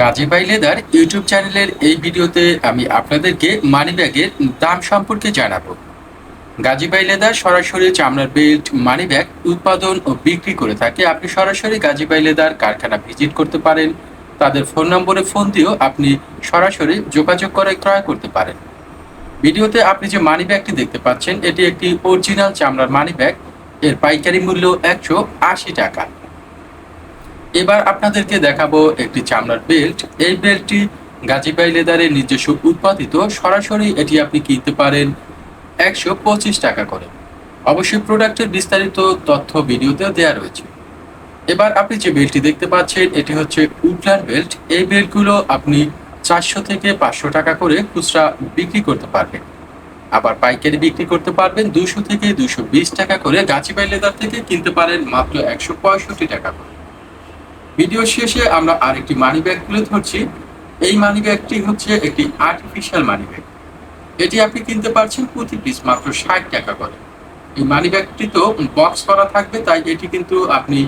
গাজীবাই leather YouTube চ্যানেলের এই ভিডিওতে আমি আপনাদেরকে মানি ব্যাগের দাম সম্পর্কে জানাব। গাজীবাই লেদার সরাসরি চামড়ার বেল্ট মানি ব্যাগ উৎপাদন ও বিক্রি করে থাকে। আপনি সরাসরি গাজীবাই লেদার কারখানা ভিজিট করতে পারেন। তাদের ফোন নম্বরে ফোন দিয়েও আপনি সরাসরি যোগাযোগ করে ক্রয় করতে পারেন। ভিডিওতে আপনি যে মানি ব্যাগটি দেখতে পাচ্ছেন, এটি একটি অরিজিনাল চামড়ার মানি ব্যাগ এর পাইকারি মূল্য একশো আশি টাকা। এবার আপনাদেরকে দেখাবো একটি চামড়ার বেল্ট। এই বেল্টটি গাজীবাই লেদারের নিজস্ব উৎপাদিত, সরাসরি এটি আপনি কিনতে পারেন একশো পঁচিশ টাকা করে। অবশ্যই প্রোডাক্টের বিস্তারিত তথ্য ভিডিওতেও দেওয়া রয়েছে। এবার আপনি যে বেল্টটি দেখতে পাচ্ছেন, এটি হচ্ছে উডলার বেল্ট। এই বেল্টগুলো আপনি চারশো থেকে পাঁচশো টাকা করে খুচরা বিক্রি করতে পারবেন। আবার পাইকারি বিক্রি করতে পারবেন দুশো থেকে দুশো বিশ টাকা করে গাছিবাই লেদার থেকে কিনতে পারেন মাত্র একশো পঁয়ষট্টি টাকা করে। ভিডিও শেষে আমরা আরেকটি মানি ব্যাগ তুলে ধরছি। এই মানি ব্যাগটি হচ্ছে একটি আর্টিফিশিয়াল মানি ব্যাগ এটি আপনি কিনতে পারছেন প্রতি পিস মাত্র ষাট টাকা করে। এই মানি ব্যাগটি তো বক্স করা থাকবে, তাই এটি কিন্তু আপনি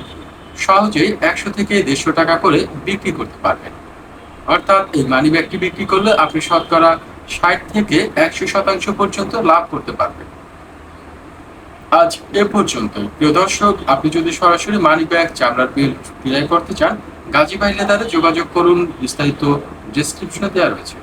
সহজেই একশো থেকে দেড়শো টাকা করে বিক্রি করতে পারবেন। অর্থাৎ এই মানি ব্যাগটি বিক্রি করলে আপনি শতকরা ষাট থেকে একশো শতাংশ পর্যন্ত লাভ করতে পারবেন। আজ এ পর্যন্ত প্রিয় দর্শক, আপনি যদি সরাসরি মানি ব্যাগ চামড়ার বিল বিদায় করতে চান গাজী বাইলে দ্বারা যোগাযোগ করুন, বিস্তারিত ডিসক্রিপশনে দেওয়া রয়েছে।